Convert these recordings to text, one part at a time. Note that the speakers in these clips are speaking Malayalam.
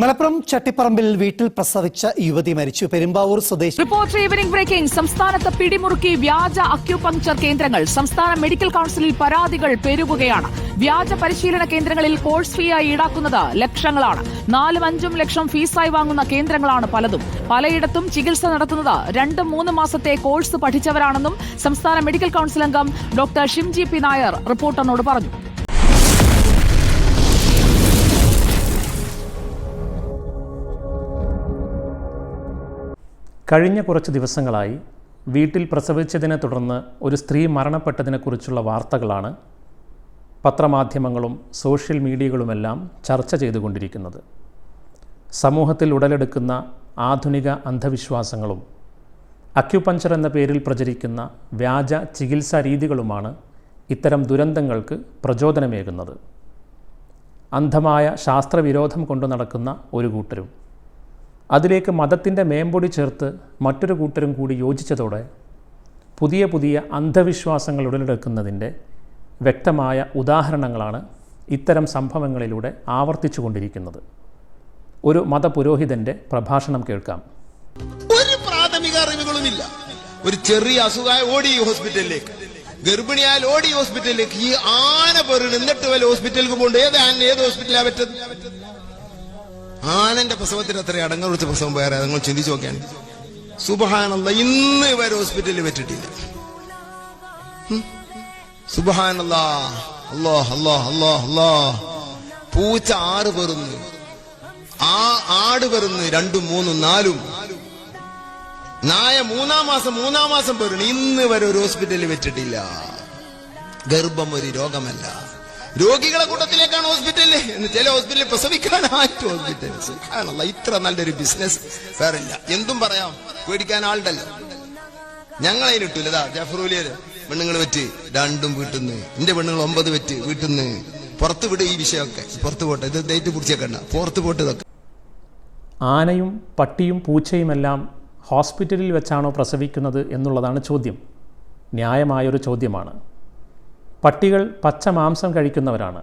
മലപ്പുറം ചട്ടിപ്പറമ്പിൽ വീട്ടിൽ പ്രസവിച്ച യുവതി മരിച്ചു. പെരുമ്പാവൂർ സ്വദേശി റിപ്പോർട്ടർ ഈവനിംഗ് ബ്രേക്കിംഗ് സംസ്ഥാനത്ത് പിടിമുറുക്കി വ്യാജ അക്യുപങ്ചർ കേന്ദ്രങ്ങൾ. സംസ്ഥാന മെഡിക്കൽ കൌൺസിലിൽ പരാതികൾ പെരുകുകയാണ്. വ്യാജ പരിശീലന കേന്ദ്രങ്ങളിൽ കോഴ്സ് ഫീയായി ഈടാക്കുന്നത് ലക്ഷങ്ങളാണ്. നാലും അഞ്ചും ലക്ഷം ഫീസായി വാങ്ങുന്ന കേന്ദ്രങ്ങളാണ് പലതും. പലയിടത്തും ചികിത്സ നടത്തുന്നത് രണ്ടും മൂന്ന് മാസത്തെ കോഴ്സ് പഠിച്ചവരാണെന്നും സംസ്ഥാന മെഡിക്കൽ കൌൺസിൽ അംഗം ഡോക്ടർ ഷിംജി പി നായർ റിപ്പോർട്ടറിനോട് പറഞ്ഞു. കഴിഞ്ഞ കുറച്ച് ദിവസങ്ങളായി വീട്ടിൽ പ്രസവിച്ചതിനെ തുടർന്ന് ഒരു സ്ത്രീ മരണപ്പെട്ടതിനെക്കുറിച്ചുള്ള വാർത്തകളാണ് പത്രമാധ്യമങ്ങളും സോഷ്യൽ മീഡിയകളുമെല്ലാം ചർച്ച ചെയ്തുകൊണ്ടിരിക്കുന്നത്. സമൂഹത്തിൽ ഉടലെടുക്കുന്ന ആധുനിക അന്ധവിശ്വാസങ്ങളും അക്യുപഞ്ചർ എന്ന പേരിൽ പ്രചരിക്കുന്ന വ്യാജ ചികിത്സാ രീതികളുമാണ് ഇത്തരം ദുരന്തങ്ങൾക്ക് പ്രചോദനമേകുന്നത്. അന്ധമായ ശാസ്ത്രവിരോധം കൊണ്ടു നടക്കുന്ന ഒരു കൂട്ടരും അതിലേക്ക് മതത്തിന്റെ മേമ്പൊടി ചേർത്ത് മറ്റൊരു കൂട്ടരും കൂടി യോജിച്ചതോടെ പുതിയ പുതിയ അന്ധവിശ്വാസങ്ങൾ ഉടലെടുക്കുന്നതിന്റെ വ്യക്തമായ ഉദാഹരണങ്ങളാണ് ഇത്തരം സംഭവങ്ങളിലൂടെ ആവർത്തിച്ചു കൊണ്ടിരിക്കുന്നത് ഒരു മതപുരോഹിതന്റെ പ്രഭാഷണം കേൾക്കാം. ഒരു പ്രാഥമിക അറിവുകളുമില്ല. ഒരു ചെറിയ അസുഖമായ ഓടി ഹോസ്പിറ്റലിലേക്ക്. ഗർഭിണിയാൽ ഓടി ഹോസ്പിറ്റലിലേക്ക്. ഈ ആന പേര് എന്നിട്ട് വല്ല ഹോസ്പിറ്റലിലേക്ക് പോകണ്ട? ഏത് ആന ഏത് ഹോസ്പിറ്റലാണ് പറ്റത് ആനന്റെ പ്രസവത്തിന് അത്ര അടങ്ങൾ കുറിച്ച് പ്രസവം വേറെ നിങ്ങൾ ചിന്തിച്ചു നോക്കിയാണ് സുബഹാനല്ല ഇന്ന് വരെ ഹോസ്പിറ്റലിൽ അല്ലോ പൂച്ച ആറ് പെറുന്നു. ആ ആട് പെറുന്ന് രണ്ടും മൂന്നും നാലും. നായ മൂന്നാം മാസം മൂന്നാം മാസം പെറുന്നു. ഇന്ന് വരെ ഒരു ഹോസ്പിറ്റലിൽ വെച്ചിട്ടില്ല. ഗർഭം ഒരു രോഗമല്ല. രോഗികളെ കൂട്ടത്തിലേക്കാണ് ഹോസ്പിറ്റലിൽ ചില ഹോസ്പിറ്റലിൽ പ്രസവിക്കാനായിട്ട് ഹോസ്പിറ്റൽ ഇത്ര നല്ലൊരു ബിസിനസ് ഇല്ല എന്തും പറയാം. പേടിക്കാൻ ആളുണ്ടല്ലോ. ഞങ്ങൾ അതിനിട്ടില്ല ഇതാ ജഫറൂലിയര് പെണ്ണുങ്ങൾ വെറ്റ് രണ്ടും വീട്ടിൽ നിന്ന് എന്റെ പെണ്ണുങ്ങൾ ഒമ്പത് വെറ്റ് വീട്ടിൽ നിന്ന് പുറത്ത് വിടും ഈ വിഷയമൊക്കെ. പുറത്ത് പോട്ടെ. ഇത് ഡേറ്റ് പിടിച്ചേക്കണ്ട പുറത്ത് പോട്ട് ഇതൊക്കെ. ആനയും പട്ടിയും പൂച്ചയുമെല്ലാം ഹോസ്പിറ്റലിൽ വെച്ചാണോ പ്രസവിക്കുന്നത് എന്നുള്ളതാണ് ചോദ്യം. ന്യായമായൊരു ചോദ്യമാണ്. പട്ടികൾ പച്ച മാംസം കഴിക്കുന്നവരാണ്.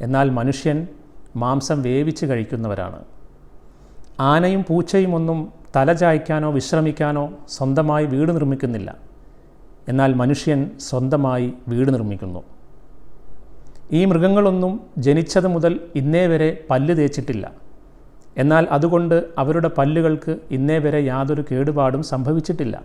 എന്നാൽ മനുഷ്യൻ മാംസം വേവിച്ച് കഴിക്കുന്നവരാണ്. ആനയും പൂച്ചയും ഒന്നും തല ചായ്ക്കാനോ വിശ്രമിക്കാനോ സ്വന്തമായി വീട് നിർമ്മിക്കുന്നില്ല. എന്നാൽ മനുഷ്യൻ സ്വന്തമായി വീട് നിർമ്മിക്കുന്നു. ഈ മൃഗങ്ങളൊന്നും ജനിച്ചത് മുതൽ ഇന്നേ വരെ പല്ല് തേച്ചിട്ടില്ല. എന്നാൽ അതുകൊണ്ട് അവരുടെ പല്ലുകൾക്ക് ഇന്നേ വരെ യാതൊരു കേടുപാടും സംഭവിച്ചിട്ടില്ല.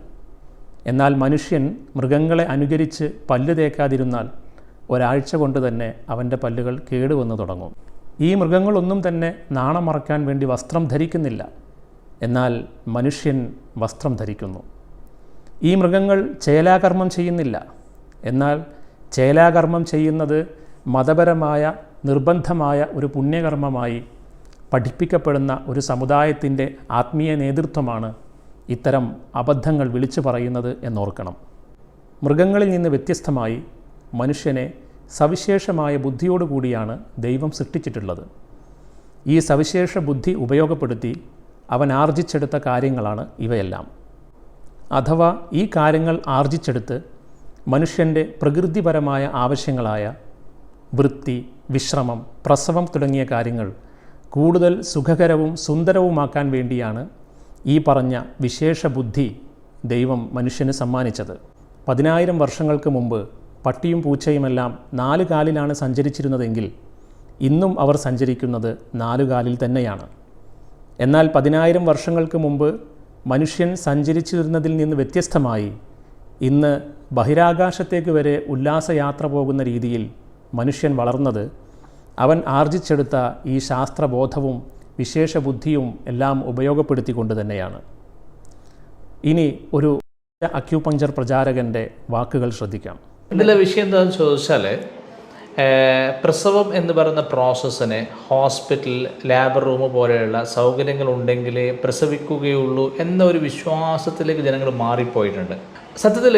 എന്നാൽ മനുഷ്യൻ മൃഗങ്ങളെ അനുകരിച്ച് പല്ല് തേക്കാതിരുന്നാൽ ഒരാഴ്ച കൊണ്ട് തന്നെ അവന്റെ പല്ലുകൾ കേടുവന്നു തുടങ്ങും. ഈ മൃഗങ്ങളൊന്നും തന്നെ നാണം മറക്കാൻ വേണ്ടി വസ്ത്രം ധരിക്കുന്നില്ല. എന്നാൽ മനുഷ്യൻ വസ്ത്രം ധരിക്കുന്നു. ഈ മൃഗങ്ങൾ ചേലാകർമ്മം ചെയ്യുന്നില്ല. എന്നാൽ ചേലാകർമ്മം ചെയ്യുന്നത് മതപരമായ നിർബന്ധമായ ഒരു പുണ്യകർമ്മമായി പഠിപ്പിക്കപ്പെടുന്ന ഒരു സമുദായത്തിന്റെ ആത്മീയ നേതൃത്വമാണ് ഇത്തരം അബദ്ധങ്ങൾ വിളിച്ചു പറയുന്നത് എന്നോർക്കണം. മൃഗങ്ങളിൽ നിന്ന് വ്യത്യസ്തമായി മനുഷ്യനെ സവിശേഷമായ ബുദ്ധിയോടുകൂടിയാണ് ദൈവം സൃഷ്ടിച്ചിട്ടുള്ളത്. ഈ സവിശേഷ ബുദ്ധി ഉപയോഗപ്പെടുത്തി അവൻ ആർജിച്ചെടുത്ത കാര്യങ്ങളാണ് ഇവയെല്ലാം. അഥവാ ഈ കാര്യങ്ങൾ ആർജിച്ചെടുത്ത് മനുഷ്യന്റെ പ്രകൃതിപരമായ ആവശ്യങ്ങളായ വൃത്തി വിശ്രമം പ്രസവം തുടങ്ങിയ കാര്യങ്ങൾ കൂടുതൽ സുഖകരവും സുന്ദരവുമാക്കാൻ വേണ്ടിയാണ് ഈ പറഞ്ഞ വിശേഷ ബുദ്ധി ദൈവം മനുഷ്യന് സമ്മാനിച്ചത്. പതിനായിരം വർഷങ്ങൾക്ക് മുമ്പ് പട്ടിയും പൂച്ചയുമെല്ലാം നാല് കാലിലാണ് സഞ്ചരിച്ചിരുന്നതെങ്കിൽ ഇന്നും അവർ സഞ്ചരിക്കുന്നത് നാലുകാലിൽ തന്നെയാണ്. എന്നാൽ പതിനായിരം വർഷങ്ങൾക്ക് മുമ്പ് മനുഷ്യൻ സഞ്ചരിച്ചിരുന്നതിൽ നിന്ന് വ്യത്യസ്തമായി ഇന്ന് ബഹിരാകാശത്തേക്ക് വരെ ഉല്ലാസയാത്ര പോകുന്ന രീതിയിൽ മനുഷ്യൻ വളർന്നത് അവൻ ആർജിച്ചെടുത്ത ഈ ശാസ്ത്രബോധവും വിശേഷ ബുദ്ധിയും എല്ലാം ഉപയോഗപ്പെടുത്തിക്കൊണ്ട് തന്നെയാണ്. ഇനി ഒരു അക്യൂപഞ്ചർ പ്രചാരകന്റെ വാക്കുകൾ ശ്രദ്ധിക്കാം. ഇതിലെ വിഷയം എന്താണെന്ന് ചോദിച്ചാൽ പ്രസവം എന്ന് പറയുന്ന പ്രോസസ്സിന് ഹോസ്പിറ്റൽ ലാബ് റൂം പോലെയുള്ള സൗകര്യങ്ങൾ ഉണ്ടെങ്കിലേ പ്രസവിക്കുകയുള്ളൂ എന്ന ഒരു വിശ്വാസത്തിലേക്ക് ജനങ്ങൾ മാറിപ്പോയിട്ടുണ്ട്. സത്യത്തിൽ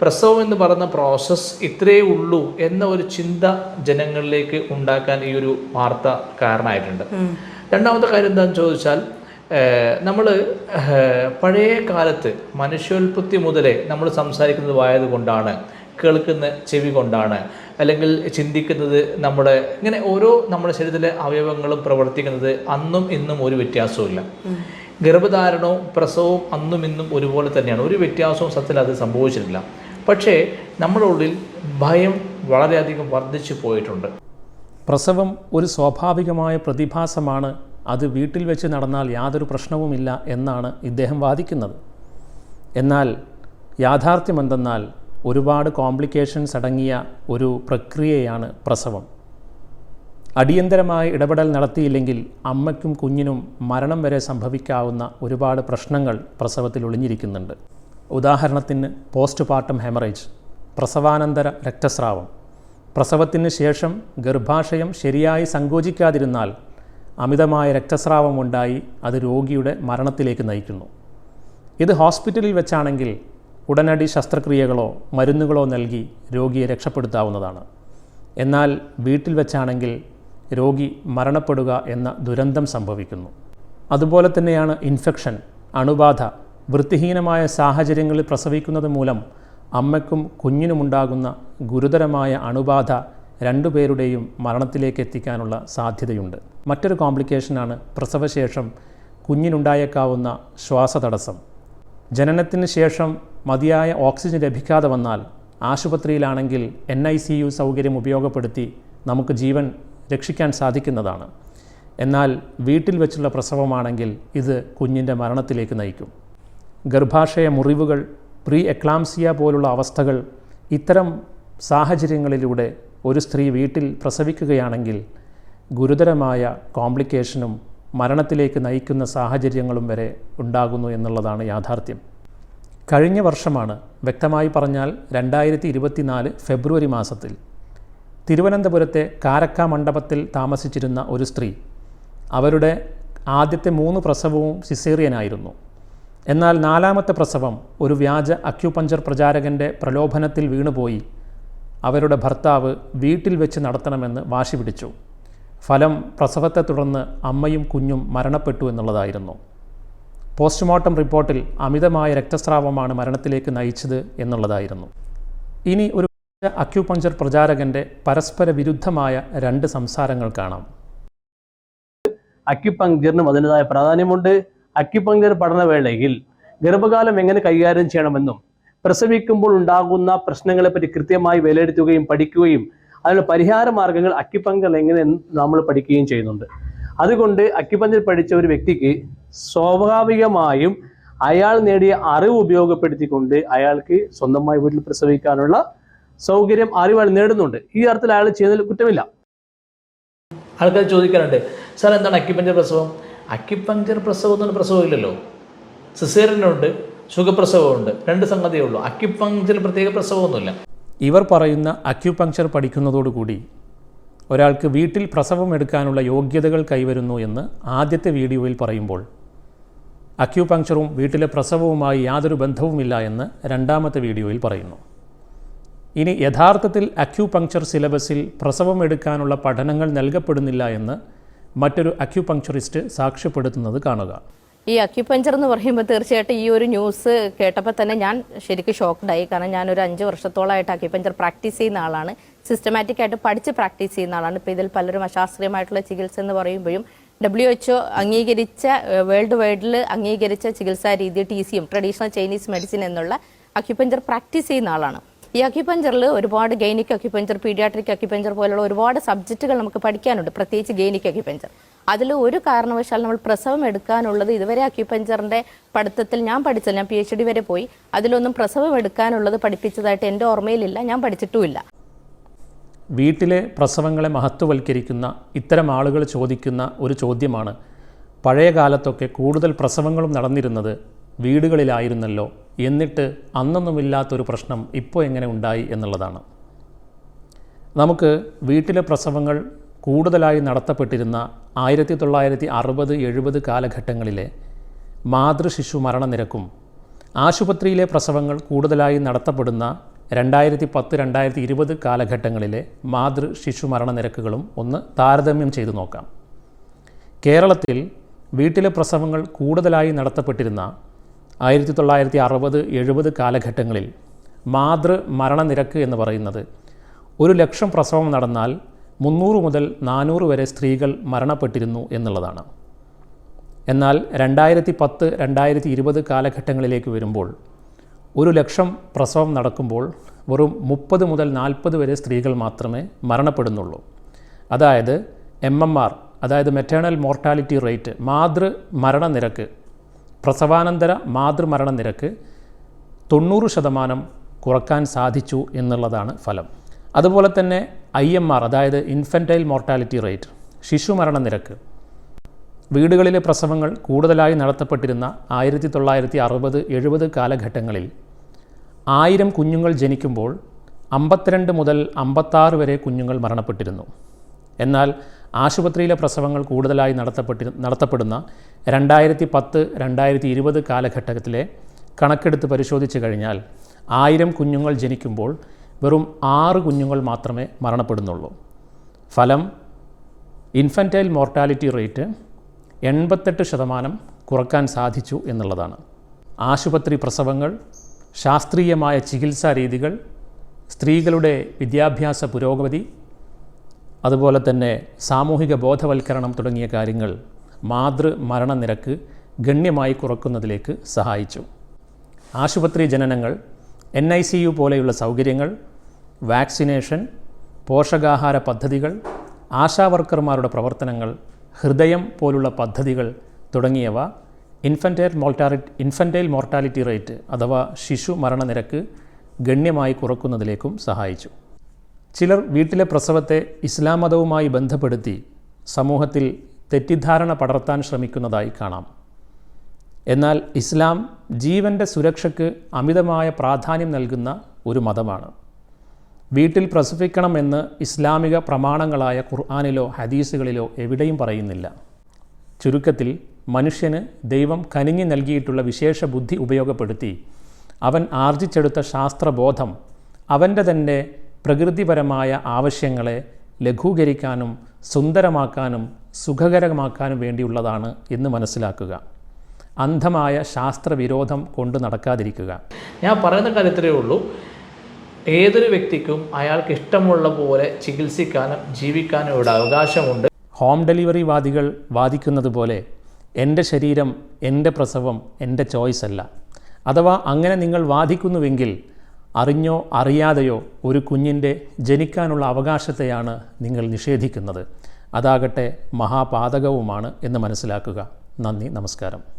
പ്രസവം എന്ന് പറയുന്ന പ്രോസസ്സ് ഇത്രയേ ഉള്ളൂ എന്ന ഒരു ചിന്ത ജനങ്ങളിലേക്ക് ഉണ്ടാക്കാൻ ഈ ഒരു വാർത്ത കാരണമായിട്ടുണ്ട്. രണ്ടാമത്തെ കാര്യം എന്താണെന്ന് ചോദിച്ചാൽ നമ്മൾ പഴയ കാലത്ത് മനുഷ്യോൽപത്തി മുതലേ നമ്മൾ സംസാരിക്കുന്നത് വായത് കൊണ്ടാണ് കേൾക്കുന്ന ചെവി കൊണ്ടാണ് അല്ലെങ്കിൽ ചിന്തിക്കുന്നത് നമ്മുടെ ഇങ്ങനെ ഓരോ നമ്മുടെ ശരീരത്തിലെ അവയവങ്ങളും പ്രവർത്തിക്കുന്നത് അന്നും ഇന്നും ഒരു വ്യത്യാസവുമില്ല. ഗർഭധാരണവും പ്രസവവും അന്നും ഇന്നും ഒരുപോലെ തന്നെയാണ്. ഒരു വ്യത്യാസവും സത്യത്തിൽ അത് സംഭവിച്ചിട്ടില്ല. പക്ഷേ നമ്മുടെ ഉള്ളിൽ ഭയം വളരെയധികം വർദ്ധിച്ചു പോയിട്ടുണ്ട്. പ്രസവം ഒരു സ്വാഭാവികമായ പ്രതിഭാസമാണ് അത് വീട്ടിൽ വെച്ച് നടന്നാൽ യാതൊരു പ്രശ്നവുമില്ല എന്നാണ് ഇദ്ദേഹം വാദിക്കുന്നത്. എന്നാൽ യാഥാർത്ഥ്യമെന്തെന്നാൽ ഒരുപാട് കോംപ്ലിക്കേഷൻസ് അടങ്ങിയ ഒരു പ്രക്രിയയാണ് പ്രസവം. അടിയന്തരമായ ഇടപെടൽ നടത്തിയില്ലെങ്കിൽ അമ്മയ്ക്കും കുഞ്ഞിനും മരണം വരെ സംഭവിക്കാവുന്ന ഒരുപാട് പ്രശ്നങ്ങൾ പ്രസവത്തിൽ ഒളിഞ്ഞിരിക്കുന്നുണ്ട്. ഉദാഹരണത്തിന് പോസ്റ്റ് പാർട്ടം ഹെമറേജ് പ്രസവാനന്തര രക്തസ്രാവം. പ്രസവത്തിന് ശേഷം ഗർഭാശയം ശരിയായി സങ്കോചിക്കാതിരുന്നാൽ അമിതമായ രക്തസ്രാവം ഉണ്ടായി അത് രോഗിയുടെ മരണത്തിലേക്ക് നയിക്കുന്നു. ഇത് ഹോസ്പിറ്റലിൽ വെച്ചാണെങ്കിൽ ഉടനടി ശസ്ത്രക്രിയകളോ മരുന്നുകളോ നൽകി രോഗിയെ രക്ഷപ്പെടുത്താവുന്നതാണ്. എന്നാൽ വീട്ടിൽ വെച്ചാണെങ്കിൽ രോഗി മരണപ്പെടുക എന്ന ദുരന്തം സംഭവിക്കുന്നു. അതുപോലെ തന്നെയാണ് ഇൻഫെക്ഷൻ അണുബാധ വൃത്തിഹീനമായ സാഹചര്യങ്ങളിൽ പ്രസവിക്കുന്നത് മൂലം അമ്മയ്ക്കും കുഞ്ഞിനുമുണ്ടാകുന്ന ഗുരുതരമായ അണുബാധ രണ്ടുപേരുടെയും മരണത്തിലേക്ക് എത്തിക്കാനുള്ള സാധ്യതയുണ്ട്. മറ്റൊരു കോംപ്ലിക്കേഷനാണ് പ്രസവശേഷം കുഞ്ഞിനുണ്ടായേക്കാവുന്ന ശ്വാസതടസ്സം. ജനനത്തിന് ശേഷം മതിയായ ഓക്സിജൻ ലഭിക്കാതെ വന്നാൽ ആശുപത്രിയിലാണെങ്കിൽ എൻ ഐ സി യു സൗകര്യം ഉപയോഗപ്പെടുത്തി നമുക്ക് ജീവൻ രക്ഷിക്കാൻ സാധിക്കുന്നതാണ്. എന്നാൽ വീട്ടിൽ വെച്ചുള്ള പ്രസവമാണെങ്കിൽ ഇത് കുഞ്ഞിന്റെ മരണത്തിലേക്ക് നയിക്കും. ഗർഭാശയ മുറിവുകൾ പ്രീ എക്ലാംസിയ പോലുള്ള അവസ്ഥകൾ ഇത്തരം സാഹചര്യങ്ങളിലൂടെ ഒരു സ്ത്രീ വീട്ടിൽ പ്രസവിക്കുകയാണെങ്കിൽ ഗുരുതരമായ കോംപ്ലിക്കേഷനും മരണത്തിലേക്ക് നയിക്കുന്ന സാഹചര്യങ്ങളും വരെ ഉണ്ടാകുന്നു എന്നുള്ളതാണ് യാഥാർത്ഥ്യം. കഴിഞ്ഞ വർഷമാണ് വ്യക്തമായി പറഞ്ഞാൽ രണ്ടായിരത്തി ഇരുപത്തിനാല് ഫെബ്രുവരി മാസത്തിൽ തിരുവനന്തപുരത്തെ കാരക്ക മണ്ഡപത്തിൽ താമസിച്ചിരുന്ന ഒരു സ്ത്രീ അവരുടെ ആദ്യത്തെ മൂന്ന് പ്രസവവും സിസേറിയനായിരുന്നു. എന്നാൽ നാലാമത്തെ പ്രസവം ഒരു വ്യാജ അക്യുപഞ്ചർ പ്രചാരകന്റെ പ്രലോഭനത്തിൽ വീണുപോയി. അവരുടെ ഭർത്താവ് വീട്ടിൽ വെച്ച് നടത്തണമെന്ന് വാശി പിടിച്ചു. ഫലം പ്രസവത്തെ തുടർന്ന് അമ്മയും കുഞ്ഞും മരണപ്പെട്ടു എന്നുള്ളതായിരുന്നു. പോസ്റ്റ്മോർട്ടം റിപ്പോർട്ടിൽ അമിതമായ രക്തസ്രാവമാണ് മരണത്തിലേക്ക് നയിച്ചത് എന്നുള്ളതായിരുന്നു. ഇനി ഒരു അക്യുപഞ്ചർ പ്രചാരകന്റെ പരസ്പര വിരുദ്ധമായ രണ്ട് സംസാരങ്ങൾ കാണാം. അക്യുപങ്ക്ചറിനും അതിന്റെതായ പ്രാധാന്യമുണ്ട്. അക്യുപങ്ക്ചർ പഠനവേളയിൽ ഗർഭകാലം എങ്ങനെ കൈകാര്യം ചെയ്യണമെന്നും പ്രസവിക്കുമ്പോൾ ഉണ്ടാകുന്ന പ്രശ്നങ്ങളെപ്പറ്റി കൃത്യമായി വിലയിരുത്തുകയും പഠിക്കുകയും അതിനുള്ള പരിഹാര മാർഗങ്ങൾ അക്കിപ്പങ്കൽ എങ്ങനെ നമ്മൾ പഠിക്കുകയും ചെയ്യുന്നുണ്ട്. അതുകൊണ്ട് അക്യുപഞ്ചർ പഠിച്ച ഒരു വ്യക്തിക്ക് സ്വാഭാവികമായും അയാൾ നേടിയ അറിവ് ഉപയോഗപ്പെടുത്തിക്കൊണ്ട് അയാൾക്ക് സ്വന്തമായി വീട്ടിൽ പ്രസവിക്കാനുള്ള സൗകര്യം അറിവ് നേടുന്നുണ്ട്. ഈ അർത്ഥത്തിൽ അയാൾ ചെയ്യുന്നതിൽ കുറ്റമില്ല. ആൾക്കാർ ചോദിക്കാറുണ്ട് സാർ എന്താണ് അക്കിപ്പഞ്ചർ പ്രസവം? അക്കിപ്പഞ്ചർ പ്രസവം എന്നൊരു പ്രസവം ഇല്ലല്ലോ. സിസേറിനുണ്ട് സുഖപ്രസവമുണ്ട്. രണ്ട് സംഗതിയേ ഉള്ളൂ. അക്യുപങ്ക്ചർ പ്രത്യേക പ്രസവമൊന്നുമില്ല. ഇവർ പറയുന്ന അക്യുപങ്ക്ചർ പഠിക്കുന്നതോടുകൂടി ഒരാൾക്ക് വീട്ടിൽ പ്രസവം എടുക്കാനുള്ള യോഗ്യതകൾ കൈവരുന്നു എന്ന് ആദ്യത്തെ വീഡിയോയിൽ പറയുമ്പോൾ അക്യുപങ്ക്ചറും വീട്ടിലെ പ്രസവവുമായി യാതൊരു ബന്ധവുമില്ല എന്ന് രണ്ടാമത്തെ വീഡിയോയിൽ പറയുന്നു. ഇനി യഥാർത്ഥത്തിൽ അക്യുപങ്ക്ചർ സിലബസിൽ പ്രസവം എടുക്കാനുള്ള പഠനങ്ങൾ നൽകപ്പെടുന്നില്ല എന്ന് മറ്റൊരു അക്യുപങ്ക്ചറിസ്റ്റ് സാക്ഷ്യപ്പെടുത്തുന്നത് കാണുക. ഈ അക്യുപഞ്ചർ എന്ന് പറയുമ്പോൾ തീർച്ചയായിട്ടും ഈ ഒരു ന്യൂസ് കേട്ടപ്പോൾ തന്നെ ഞാൻ ശരിക്കും ഷോക്ക്ഡായി കാരണം ഞാനൊരു അഞ്ച് വർഷത്തോളമായിട്ട് അക്യുപഞ്ചർ പ്രാക്ടീസ് ചെയ്യുന്ന ആളാണ്. സിസ്റ്റമാറ്റിക് ആയിട്ട് പഠിച്ച് പ്രാക്ടീസ് ചെയ്യുന്ന ആളാണ്. ഇപ്പോൾ ഇതിൽ പലരും അശാസ്ത്രീയമായിട്ടുള്ള ചികിത്സ എന്ന് പറയുമ്പോഴും ഡബ്ല്യു എച്ച് അംഗീകരിച്ച വേൾഡ് വൈഡിൽ അംഗീകരിച്ച ചികിത്സാ രീതി ടി സിയും ട്രഡീഷണൽ ചൈനീസ് മെഡിസിൻ എന്നുള്ള അക്യുപഞ്ചർ പ്രാക്ടീസ് ചെയ്യുന്ന ആളാണ്. ഈ അക്യുപഞ്ചറിൽ ഒരുപാട് ഗൈനിക് അക്യുപഞ്ചർ പീഡിയാട്രിക് അക്യുപഞ്ചർ പോലുള്ള ഒരുപാട് സബ്ജക്റ്റുകൾ നമുക്ക് പഠിക്കാനുണ്ട്. പ്രത്യേകിച്ച് ഗൈനിക് അക്യുപഞ്ചർ അതിൽ ഒരു കാരണവശാൽ നമ്മൾ പ്രസവം എടുക്കാനുള്ളത് ഇതുവരെ അക്യുപഞ്ചറിന്റെ പഠിത്തത്തിൽ ഞാൻ പഠിച്ചത് ഞാൻ പി എച്ച് ഡി വരെ പോയി. അതിലൊന്നും പ്രസവം എടുക്കാനുള്ളത് പഠിപ്പിച്ചതായിട്ട് എന്റെ ഓർമ്മയിലില്ല ഞാൻ പഠിച്ചിട്ടുമില്ല. വീട്ടിലെ പ്രസവങ്ങളെ മഹത്വവൽക്കരിക്കുന്ന ഇത്തരം ആളുകൾ ചോദിക്കുന്ന ഒരു ചോദ്യമാണ് പഴയ കാലത്തൊക്കെ കൂടുതൽ പ്രസവങ്ങളും നടന്നിരുന്നത് വീടുകളിലായിരുന്നല്ലോ എന്നിട്ട് അന്നൊന്നുമില്ലാത്തൊരു പ്രശ്നം ഇപ്പോൾ എങ്ങനെ ഉണ്ടായി എന്നുള്ളതാണ്. നമുക്ക് വീട്ടിലെ പ്രസവങ്ങൾ കൂടുതലായി നടത്തപ്പെട്ടിരുന്ന ആയിരത്തി തൊള്ളായിരത്തി അറുപത് എഴുപത് കാലഘട്ടങ്ങളിലെ മാതൃശിശു മരണനിരക്കും ആശുപത്രിയിലെ പ്രസവങ്ങൾ കൂടുതലായി നടത്തപ്പെടുന്ന രണ്ടായിരത്തി പത്ത് രണ്ടായിരത്തി ഇരുപത് കാലഘട്ടങ്ങളിലെ മാതൃ ശിശു മരണനിരക്കുകളും ഒന്ന് താരതമ്യം ചെയ്തു നോക്കാം. കേരളത്തിൽ വീട്ടിലെ പ്രസവങ്ങൾ കൂടുതലായി നടത്തപ്പെട്ടിരുന്ന ആയിരത്തി തൊള്ളായിരത്തി അറുപത് എഴുപത് കാലഘട്ടങ്ങളിൽ മാതൃ മരണനിരക്ക് എന്ന് പറയുന്നത് ഒരു ലക്ഷം പ്രസവം നടന്നാൽ മുന്നൂറ് മുതൽ നാനൂറ് വരെ സ്ത്രീകൾ മരണപ്പെട്ടിരുന്നു എന്നുള്ളതാണ്. എന്നാൽ രണ്ടായിരത്തി പത്ത് രണ്ടായിരത്തി ഇരുപത് കാലഘട്ടങ്ങളിലേക്ക് വരുമ്പോൾ ഒരു ലക്ഷം പ്രസവം നടക്കുമ്പോൾ വെറും മുപ്പത് മുതൽ നാൽപ്പത് വരെ സ്ത്രീകൾ മാത്രമേ മരണപ്പെടുന്നുള്ളൂ. അതായത് എം എം ആർ അതായത് മെറ്റേണൽ മോർട്ടാലിറ്റി റേറ്റ് മാതൃ മരണനിരക്ക് പ്രസവാനന്തര മാതൃമരണ തൊണ്ണൂറ് ശതമാനം കുറയ്ക്കാൻ സാധിച്ചു എന്നുള്ളതാണ് ഫലം. അതുപോലെ തന്നെ ഐ എം ആർ അതായത് ഇൻഫന്റൈൽ മോർട്ടാലിറ്റി റേറ്റ് ശിശുമരണ നിരക്ക്. വീടുകളിലെ പ്രസവങ്ങൾ കൂടുതലായി നടത്തപ്പെട്ടിരുന്ന ആയിരത്തി തൊള്ളായിരത്തി അറുപത് എഴുപത് കാലഘട്ടങ്ങളിൽ ആയിരം കുഞ്ഞുങ്ങൾ ജനിക്കുമ്പോൾ അമ്പത്തിരണ്ട് മുതൽ അമ്പത്താറ് വരെ കുഞ്ഞുങ്ങൾ മരണപ്പെട്ടിരുന്നു. എന്നാൽ ആശുപത്രിയിലെ പ്രസവങ്ങൾ കൂടുതലായി നടത്തപ്പെട്ടി നടത്തപ്പെടുന്ന രണ്ടായിരത്തി പത്ത് രണ്ടായിരത്തി ഇരുപത് കാലഘട്ടത്തിലെ കണക്കെടുത്ത് പരിശോധിച്ചു കഴിഞ്ഞാൽ ആയിരം കുഞ്ഞുങ്ങൾ ജനിക്കുമ്പോൾ വെറും ആറ് കുഞ്ഞുങ്ങൾ മാത്രമേ മരണപ്പെടുന്നുള്ളൂ. ഫലം ഇൻഫന്റൈൽ മോർട്ടാലിറ്റി റേറ്റ് എൺപത്തെട്ട് ശതമാനം കുറയ്ക്കാൻ സാധിച്ചു എന്നുള്ളതാണ്. ആശുപത്രി പ്രസവങ്ങൾ ശാസ്ത്രീയമായ ചികിത്സാ രീതികൾ സ്ത്രീകളുടെ വിദ്യാഭ്യാസ പുരോഗതി അതുപോലെ തന്നെ സാമൂഹിക ബോധവൽക്കരണം തുടങ്ങിയ കാര്യങ്ങൾ മാതൃ മരണനിരക്ക് ഗണ്യമായി കുറക്കുന്നതിലേക്ക് സഹായിച്ചു. ആശുപത്രി ജനനങ്ങൾ എൻ ഐ സി യു പോലെയുള്ള സൗകര്യങ്ങൾ വാക്സിനേഷൻ പോഷകാഹാര പദ്ധതികൾ ആശാവർക്കർമാരുടെ പ്രവർത്തനങ്ങൾ ഹൃദയം പോലുള്ള പദ്ധതികൾ തുടങ്ങിയവ infantile mortality infantile mortality rate അഥവാ ശിശു മരണനിരക്ക് ഗണ്യമായി കുറക്കുന്നതിലേക്കും സഹായിച്ചു. ചിലർ വീട്ടിലെ പ്രസവത്തെ ഇസ്ലാം മതവുമായി ബന്ധപ്പെടുത്തി സമൂഹത്തിൽ തെറ്റിദ്ധാരണ പടർത്താൻ ശ്രമിക്കുന്നതായി കാണാം. എന്നാൽ ഇസ്ലാം ജീവന്റെ സുരക്ഷയ്ക്ക് അമിതമായ പ്രാധാന്യം നൽകുന്ന ഒരു മതമാണ്. വീട്ടിൽ പ്രസവിക്കണമെന്ന് ഇസ്ലാമിക പ്രമാണങ്ങളായ ഖുർആാനിലോ ഹദീസുകളിലോ എവിടെയും പറയുന്നില്ല. ചുരുക്കത്തിൽ മനുഷ്യന് ദൈവം കനിഞ്ഞു നൽകിയിട്ടുള്ള വിശേഷ ബുദ്ധി ഉപയോഗപ്പെടുത്തി അവൻ ആർജിച്ചെടുത്ത ശാസ്ത്രബോധം അവന്റെ തന്നെ പ്രകൃതിപരമായ ആവശ്യങ്ങളെ ലഘൂകരിക്കാനും സുന്ദരമാക്കാനും സുഖകരമാക്കാനും വേണ്ടിയുള്ളതാണ് എന്ന് മനസ്സിലാക്കുക. അന്ധമായ ശാസ്ത്രവിരോധം കൊണ്ട് നടക്കാതിരിക്കുക. ഞാൻ പറയുന്ന കാര്യത്തിലേ ഉള്ളൂ. ഏതൊരു വ്യക്തിക്കും അയാൾക്ക് ഇഷ്ടമുള്ള പോലെ ചികിത്സിക്കാനും ജീവിക്കാനും ഇവിടെ അവകാശമുണ്ട്. ഹോം ഡെലിവറി വാദികൾ വാദിക്കുന്നത് പോലെ എന്റെ ശരീരം എന്റെ പ്രസവം എന്റെ ചോയ്സ് അല്ല. അഥവാ അങ്ങനെ നിങ്ങൾ വാദിക്കുന്നുവെങ്കിൽ അറിഞ്ഞോ അറിയാതെയോ ഒരു കുഞ്ഞിന്റെ ജനിക്കാനുള്ള അവകാശത്തെയാണ് നിങ്ങൾ നിഷേധിക്കുന്നത്. അതാകട്ടെ മഹാപാതകവുമാണ് എന്ന് മനസ്സിലാക്കുക. നന്ദി നമസ്കാരം.